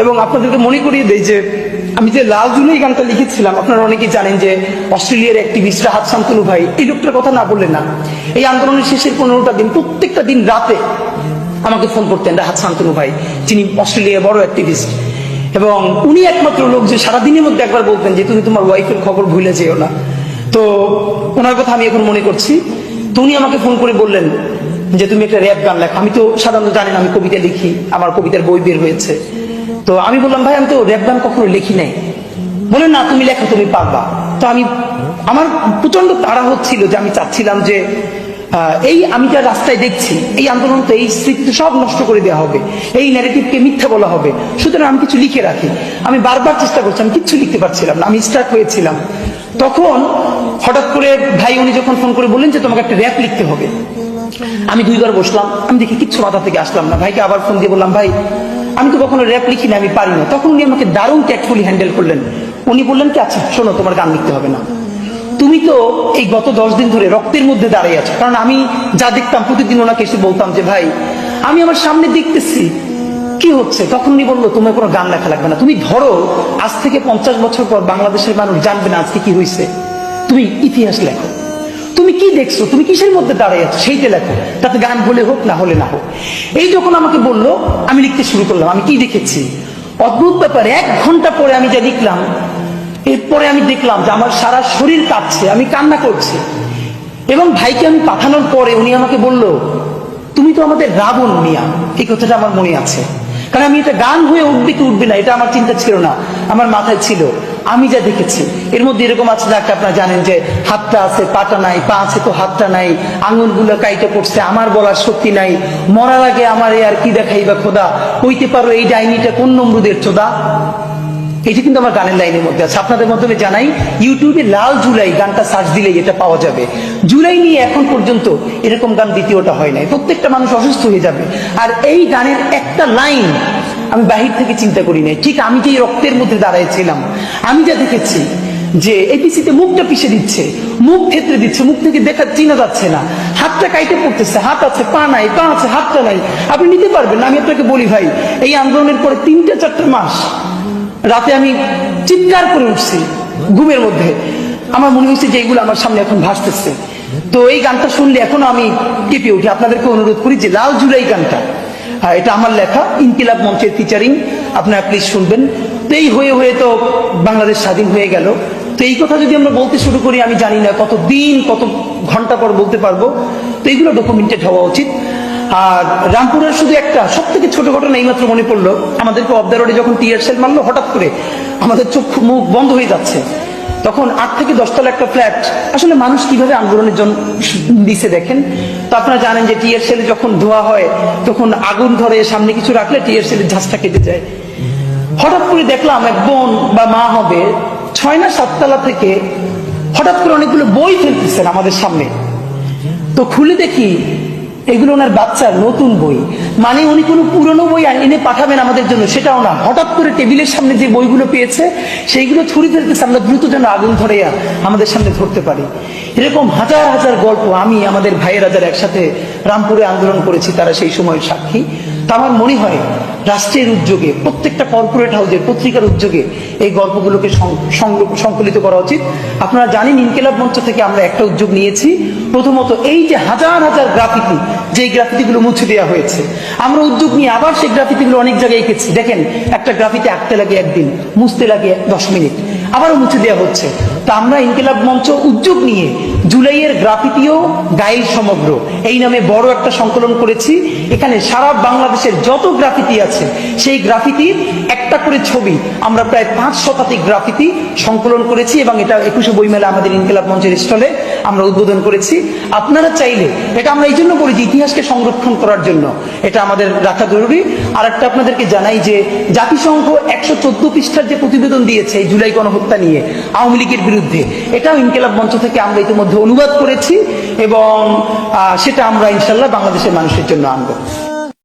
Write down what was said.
এবং আপনাদেরকে মনে করিয়ে দেয় যে আমি যে লাল এই গানটা লিখেছিলাম, আপনারা অনেকেই জানেন যে অস্ট্রেলিয়ার অ্যাক্টিভিস্ট রাহাত শান্তনু ভাই, এই লোকটার কথা না বললেন না। এই আন্দোলনের শেষের পনেরোটা দিন, প্রত্যেকটা দিন রাতে আমাকে ফোন করতেন রাহাত শান্তনু ভাই, যিনি অস্ট্রেলিয়ার বড় অ্যাক্টিভিস্ট এবং উনি একমাত্র লোক যে সারাদিনের মধ্যে একবার বলতেন যে, তুমি তোমার ওয়াইফের খবর ভুলে যেও না। তো ওনার কথা আমি এখন মনে করছি। তো উনি আমাকে ফোন করে বললেন যে, তুমি একটা র্যাপ গান লেখো। আমি তো সাধারণত জানেন আমি কবিতা লিখি, আমার কবিতার বই বের হয়েছে। তো আমি বললাম, ভাই, আমি তো র্যাপ কখনো লিখি নাই। বলেন না, তুমি লেখো, তুমি পারবা। তো আমি, আমার প্রচণ্ড তাড়া হচ্ছিল যে আমি চাচ্ছিলাম যে এই আমি যা রাস্তায় দেখছি, এই আন্দোলন তো, এই স্মৃতি সব নষ্ট করে দেওয়া হবে, এই ন্যারেটিভকে মিথ্যা বলা হবে। সুতরাং আমি কিছু লিখে রাখি। আমি বারবার চেষ্টা করছি, আমি কিচ্ছু লিখতে পারছিলাম না, আমি স্টার্ট হয়েছিলাম। তখন হঠাৎ করে ভাই উনি যখন ফোন করে বললেন যে, তোমাকে একটা র্যাপ লিখতে হবে। আমি দুইবার বসলাম, আমি দেখি কিচ্ছু মাথা থেকে আসলাম না। ভাইকে আবার ফোন দিয়ে বললাম, ভাই, আমি তো কখনো র্যাপ লিখি না আমি পারি না। তখন উনি আমাকে দারুণ ট্যাক্টফুলি হ্যান্ডেল করলেন। উনি বললেন কি আচ্ছা শোনো, তোমার গান লিখতে হবে না। তুমি তো এই গত দশ দিন ধরে রক্তের মধ্যে দাঁড়িয়ে আছো। কারণ আমি যা দেখতাম প্রতিদিন ওনাকে এসে বলতাম যে, ভাই, আমি আমার সামনে দেখতেছি। কি হচ্ছে? তখন উনি বলল, তোমার কোনো গান লেখা লাগবে না। তুমি ধরো, আজ থেকে পঞ্চাশ বছর পর বাংলাদেশের মানুষ জানবে না আজকে কি হয়েছে তুমি ইতিহাস লেখো। তুমি কি দেখছ? তুমি কিসের মধ্যে দাঁড়িয়ে আছো? সেইটা লেখো। তাতে গান হলে হোক, না হলে না হোক। এই যখন আমাকে বলল, আমি লিখতে শুরু করলাম। আমি কি দেখেছি? অদ্ভুত ব্যাপার। এক ঘণ্টা পরে আমি যা লিখলাম এরপরে আমি দেখলাম যে আমার সারা শরীর কাঁপছে, আমি কান্না করছি। এবং ভাইকে আমি পাঠানোর পরে উনি আমাকে বলল, তুমি তো আমাদের রাবণ মিয়া। এই কথাটা আমার মনে আছে। কারণ আমি এটা গান হয়ে উঠবে কি উঠবে না, এটা আমার চিন্তা ছিল না, আমার মাথায় ছিল। আমি যা দেখেছি, এর মধ্যে এরকম আছে যাকে আপনারা জানেন যে হাতটা আছে, পাটা নাই, পা আছে তো হাতটা নাই আঙুলগুলো কাইটে পড়ছে, আমার বলার শক্তি নাই, মরার আগে আমার এ আর কি দেখাই বা খোদা? কইতে পারো এই ডাইনিটা কোন নমরুদের চোদা? এটা কিন্তু আমার গানের লাইনের মধ্যে আছে। আপনাদের মাধ্যমে জানাই ইউটিউবে লাল জুলাই গানটা সার্চ দিলেই এটা পাওয়া যাবে। জুলাই নিয়ে এখন পর্যন্ত এরকম গান দ্বিতীয়টা হয় নাই। প্রত্যেকটা মানুষ অসুস্থ হয়ে যাবে। আর এই গানের একটা লাইন আমি বাহির থেকে চিন্তা করি নাই। ঠিক আমি যে রক্তের মধ্যে দাঁড়াইছিলাম, আমি যা দেখেছি যে এপিসিতে মুখটা পিষে দিচ্ছে, মুখ ক্ষেত্রে দিচ্ছে, মুখ থেকে দেখা চিনা যাচ্ছে না। হাতটা কাইটে পড়তেছে, হাত আছে, পা নাই, পা আছে, হাতটা নাই। আপনি নিতে পারবেন আমি আপনাকে বলি ভাই, এই আন্দোলনের পরে তিনটা, চারটা মাস রাতে আমি চিৎকার করে উঠছি ঘুমের মধ্যে। আমার মনে হয়েছে যে এইগুলো আমার সামনে এখন ভাসতেছে। তো এই গানটা শুনলে এখনও আমি কেঁপে উঠি। আপনাদেরকে অনুরোধ করি যে লাল জুলাই গানটা। হ্যাঁ, এটা আমার লেখা ইনকিলাব মঞ্চের ফিচারিং আপনারা প্লিজ শুনবেন। তো এই হয়ে হয়ে তো বাংলাদেশ স্বাধীন হয়ে গেল। তো এই কথা যদি আমরা বলতে শুরু করি আমি জানি না কত দিন কত ঘণ্টা পর বলতে পারব। তো এইগুলো ডকুমেন্টেড হওয়া উচিত। আর রামপুরের শুধু একটা সব থেকে ছোট ঘটনা এইমাত্র মনে পড়ল। আমাদেরকে অবদার রোডে যখন টিয়ার সেল মারলো, হঠাৎ করে আমাদের চোখ মুখ বন্ধ হয়ে যাচ্ছে। তখন আট থেকে দশতলা একটা ফ্ল্যাট আসলে মানুষ কীভাবে আন্দোলনের জন্য দিছে দেখেন? তো আপনারা জানেন যে টিয়ার সেলে যখন ধোয়া হয়, তখন আগুন ধরে সামনে কিছু রাখলে টিয়ার সেলের ঝাঁসটা কেটে যায়। হঠাৎ করে দেখলাম এক বোন বা মা হবে, ছয় না সাততলা থেকে হঠাৎ করে অনেকগুলো বই ফেলতেছেন আমাদের সামনে। তো খুলে দেখি এগুলো ওনার বাচ্চার নতুন বই। মানে উনি কোনো পুরনো বই এনে পাঠাবেন আমাদের জন্য, সেটাও না। হঠাৎ করে টেবিলের সামনে যে বইগুলো পেয়েছে, সেইগুলো ছুরি ফেলতেছে আমরা দ্রুত যেন আগুন ধরে আমাদের সামনে ধরতে পারি। এরকম হাজার হাজার গল্প আমি আমাদের ভাইয়েরা যারা একসাথে রামপুরে আন্দোলন করেছি, তারা সেই সময় সাক্ষী। তা আমার মনে হয় রাষ্ট্রের উদ্যোগে, প্রত্যেকটা কর্পোরেট হাউসের পত্রিকার উদ্যোগে এই গল্পগুলোকে সংকলিত করা উচিত। আপনারা জানেন, ইনকেলাব মঞ্চ থেকে আমরা একটা উদ্যোগ নিয়েছি। প্রথমত এই যে হাজার হাজার গ্রাফিতি যে গ্রাফিতিগুলো মুছে দেওয়া হয়েছে। আমরা উদ্যোগ নিয়ে আবার সেই গ্রাফিতিগুলো অনেক জায়গায় এঁকেছি। দেখেন, একটা গ্রাফিতে আঁকতে লাগে একদিন, মুছতে লাগে দশ মিনিট, আবারও মুছে দেওয়া হচ্ছে। তা আমরা ইনকেলাব মঞ্চ উদ্যোগ নিয়ে জুলাইয়ের গ্রাফিতিও গাইড সমগ্র। এই নামে বড় একটা সংকলন করেছি। এখানে সারা বাংলাদেশের যত গ্রাফিতি আছে, সেই গ্রাফিতির একটা করে ছবি আমরা প্রায় পাঁচ শতাধিক গ্রাফিতি সংকলন করেছি এবং এটা একুশে বইমেলা আমাদের ইনকেলাব মঞ্চের স্টলে আমরা উদ্বোধন করেছি। আপনারা চাইলে এটা আমরা এই জন্য করি যে ইতিহাসকে সংরক্ষণ করার জন্য। এটা আমাদের রাখা জরুরি। আর একটা আপনাদেরকে জানাই যে জাতিসংঘ একশো চোদ্দ পৃষ্ঠার যে প্রতিবেদন দিয়েছে এই জুলাই গণহত্যা নিয়ে আওয়ামী লীগের বিরুদ্ধে। এটাও ইনকেলাব মঞ্চ থেকে আমরা ইতিমধ্যে অনুবাদ করেছি এবং সেটা আমরা ইনশাল্লাহ বাংলাদেশের মানুষের জন্য আনব।